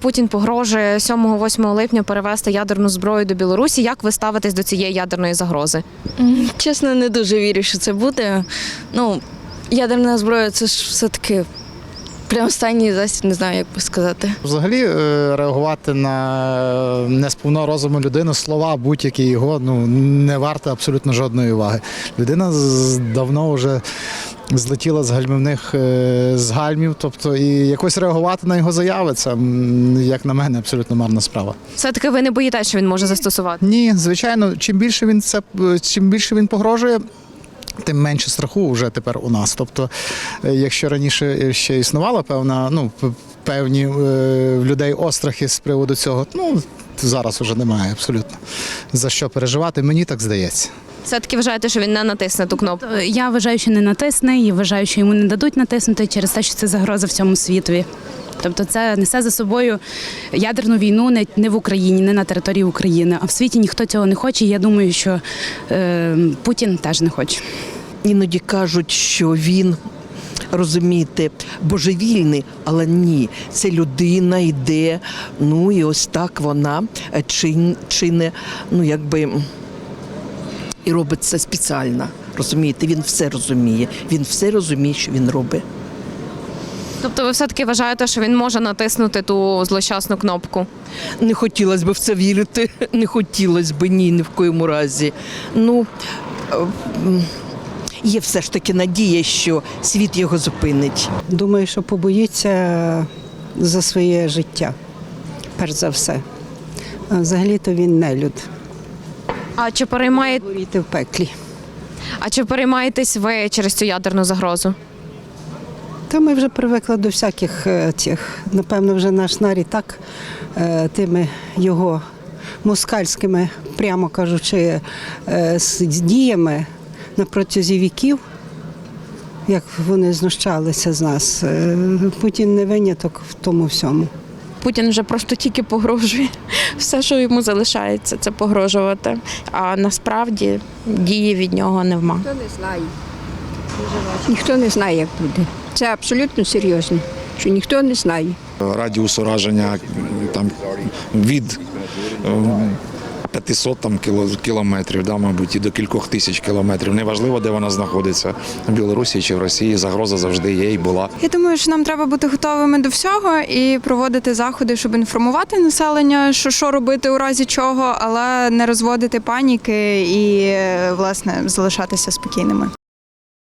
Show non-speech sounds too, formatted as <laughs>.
Путін погрожує 7-8 липня перевести ядерну зброю до Білорусі. Як ви ставитесь до цієї ядерної загрози? Чесно, не дуже вірю, що це буде. Ну, ядерна зброя це ж все-таки прям останній засіб, не знаю, як би сказати. Взагалі е, реагувати на несповного розуму людину, слова будь-які його ну не варто абсолютно жодної уваги. Людина давно вже злетіла з гальмівних е, з гальмів, тобто і якось реагувати на його заяви, це як на мене абсолютно марна справа. Все-таки ви не боїтеся, що він може застосувати? Ні, звичайно, чим більше він це чим більше він погрожує. Тим менше страху вже тепер у нас. Тобто, е, якщо раніше ще існувала певна, ну певні е, в людей острахи з приводу цього, ну зараз вже немає абсолютно за що переживати. Мені так здається. Все-таки вважаєте, що він не натисне ту кнопку? Е, Я вважаю, що не натисне і вважаю, що йому не дадуть натиснути через те, що це загроза всьому світові. Тобто це несе за собою ядерну війну не, не в Україні, не на території України, а в світі ніхто цього не хоче. І я думаю, що е, Путін теж не хоче. Іноді кажуть, що він. Розумієте, божевільний, але ні, це людина йде. Ну і ось так вона е, чин, чине, ну якби і робить це спеціально. Розумієте, він все розуміє. Він все розуміє, що він робить. Тобто ви все-таки вважаєте, що він може натиснути ту злощасну кнопку? Не хотілося б в це вірити. <laughs> Не хотілося б ні, ні в коєму разі. Ну е, є все ж таки надія, що світ його зупинить. Думаю, що побоїться за своє життя, перш за все. А Взагалі-то він не люд. А чи переймає... Горіти в пеклі. а чи переймаєтесь ви через цю ядерну загрозу? Та ми вже привикли до всяких е, цих. Напевно, вже наш нарід так е, тими його москальськими, прямо кажучи, е, з діями на протязі віків, як вони знущалися з нас. Е, Путін не виняток в тому всьому. Путін вже просто тільки погрожує. <laughs> Все, що йому залишається, це погрожувати. А насправді дії від нього нема. Ніхто не знає. Ніхто не знає, як буде. Це абсолютно серйозно, що ніхто не знає. радіус ураження там від 500 там, кіло- кілометрів, да, мабуть, і до кількох тисяч кілометрів. Неважливо, де вона знаходиться в Білорусі чи в Росії. Загроза завжди є і була. Я думаю, що нам треба бути готовими до всього і проводити заходи, щоб інформувати населення, що що робити у разі чого, але не розводити паніки і власне залишатися спокійними.